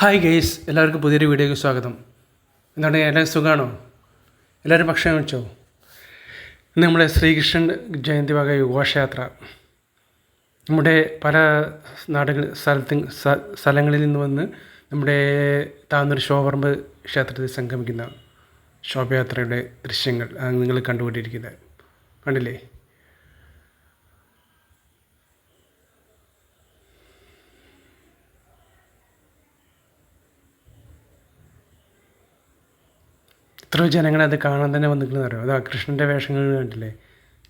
Hi guys എല്ലാവർക്കും പുതിയൊരു വീഡിയോയ്ക്ക് സ്വാഗതം. എന്താണ് എല്ലാവരും സുഖമാണോ എല്ലാവരും ഭക്ഷണം കഴിച്ചോ? ഇന്ന് നമ്മുടെ ശ്രീകൃഷ്ണൻ ജയന്തി വക ഘോഷയാത്ര. നമ്മുടെ പല നാടുകൾ സ്ഥലത്ത് സ്ഥലങ്ങളിൽ നിന്ന് വന്ന് നമ്മുടെ താന്നൂർ ശോഭർമ്പ് ക്ഷേത്രത്തിൽ സംഗമിക്കുന്ന ശോഭയാത്രയുടെ ദൃശ്യങ്ങൾ നിങ്ങൾ കണ്ടുകൊണ്ടിരിക്കുന്നത്. കണ്ടില്ലേ? എത്ര ജനങ്ങൾ അത് കാണാൻ തന്നെ വന്നിരിക്കുന്നത് അറിയാം? അതാ കൃഷ്ണന്റെ വേഷങ്ങൾ കണ്ടില്ലേ?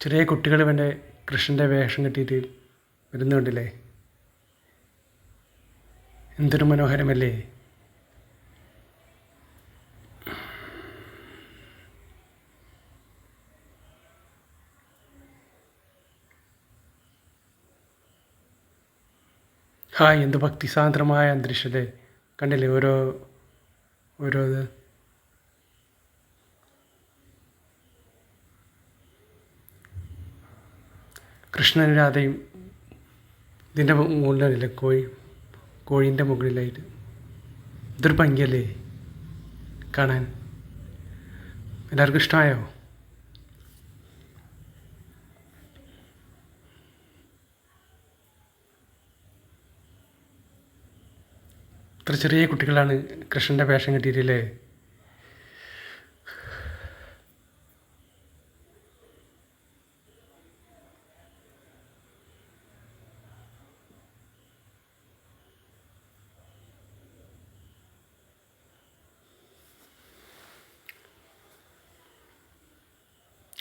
ചെറിയ കുട്ടികൾ വേണ്ട കൃഷ്ണന്റെ വേഷം കെട്ടിയിട്ട് വരുന്നുണ്ടല്ലേ എന്തൊരു മനോഹരമല്ലേ? ഹായ് എന്ത് ഭക്തിസാന്ദ്രമായ അന്തരീക്ഷത്തെ കണ്ടില്ലേ? ഓരോ ഓരോ കൃഷ്ണൻ രാധയും ഇതിന്റെ മുകളിലല്ലേ കോഴി കോഴീന്റെ മുകളിലായിട്ട്. ഇതൊരു ഭംഗിയല്ലേ? കാണാൻ. എല്ലാവർക്കും ഇഷ്ടമായോ? ഇത്ര ചെറിയ കുട്ടികളാണ് കൃഷ്ണന്റെ വേഷം കെട്ടിയിട്ടില്ലേ?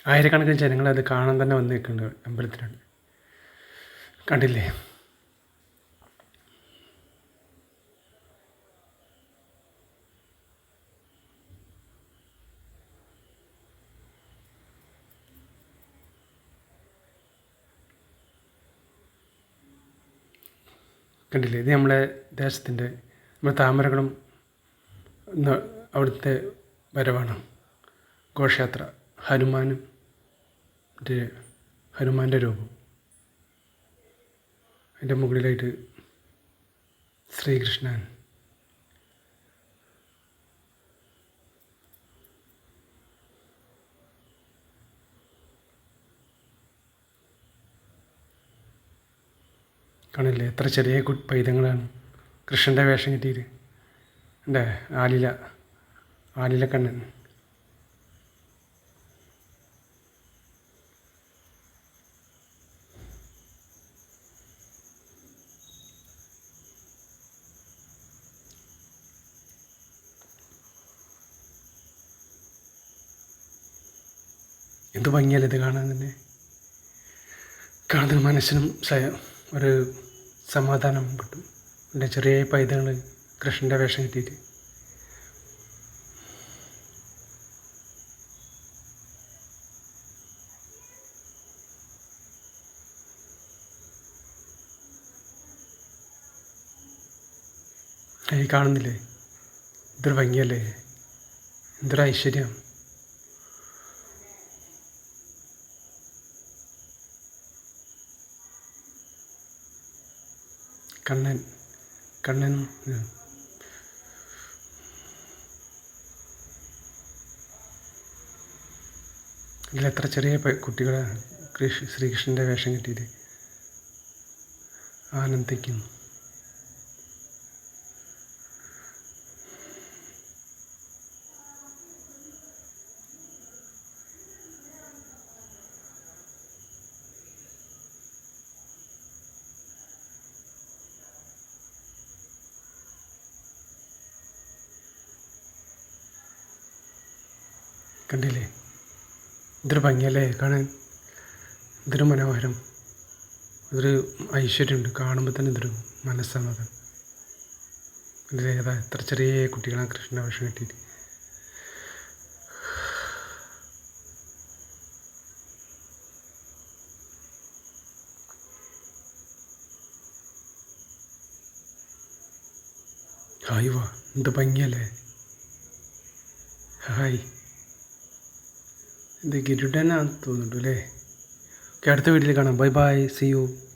ആയിരക്കണക്കിന് ജനങ്ങൾ അത് കാണാൻ തന്നെ വന്ന് നിൽക്കുന്നുണ്ട് അമ്പലത്തിലാണ് കണ്ടില്ലേ? കണ്ടില്ലേ? ഇത് നമ്മുടെ ദേശത്തിന്റെ നമ്മുടെ താമരകളും അവിടുത്തെ വരവാണ്. ഘോഷയാത്ര. ഹനുമാനും മറ്റേ ഹനുമാന്റെ രൂപം. അതിന്റെ മുകളിലായിട്ട് ശ്രീകൃഷ്ണൻ. കാണില്ലേ എത്ര ചെറിയ കു പൈതങ്ങളാണ്. കൃഷ്ണന്റെ വേഷം കിട്ടിയിട്ട് എന്റെ ആലില. ആലില കണ്ണൻ എന്ത് ഭംഗിയല്ലേ ഇത് കാണാൻ തന്നെ? കാണുന്ന മനസ്സിനും ഒരു സമാധാനം കിട്ടും. എന്റെ ചെറിയ പൈതങ്ങൾ കൃഷ്ണന്റെ വേഷം കിട്ടിയിട്ട്. ഈ കാണുന്നില്ലേ? ഇതൊരു ഭംഗിയല്ലേ? എന്തൊരു ഐശ്വര്യം. കണ്ണൻ. കണ്ണൻ എത്ര ചെറിയ കുട്ടികളെ കൃഷ് ശ്രീകൃഷ്ണന്റെ വേഷം കിട്ടിയിട്ട് ആനന്ദിക്കുന്നു. കണ്ടില്ലേ? ഇതൊരു ഭംഗിയല്ലേ? കാണാൻ. ഇതൊരു മനോഹരം. ഇതൊരു ഐശ്വര്യമുണ്ട്. കാണുമ്പോൾ തന്നെ ഇതൊരു മനസ്സമാധാനം. കണ്ടില്ലേ? ഏതാ? എത്ര ചെറിയ കുട്ടികളാണ് കൃഷ്ണന്റെ വേഷം കിട്ടിയിട്ട്. ഹായ് വാ. എന്ത് ഭംഗിയല്ലേ? ഹായ്. ഇത് ഗരുഡനാന്ന് തോന്നുന്നുണ്ട് അല്ലേ? ഓക്കെ അടുത്ത വീഡിയോയിൽ കാണാം. Bye bye. C U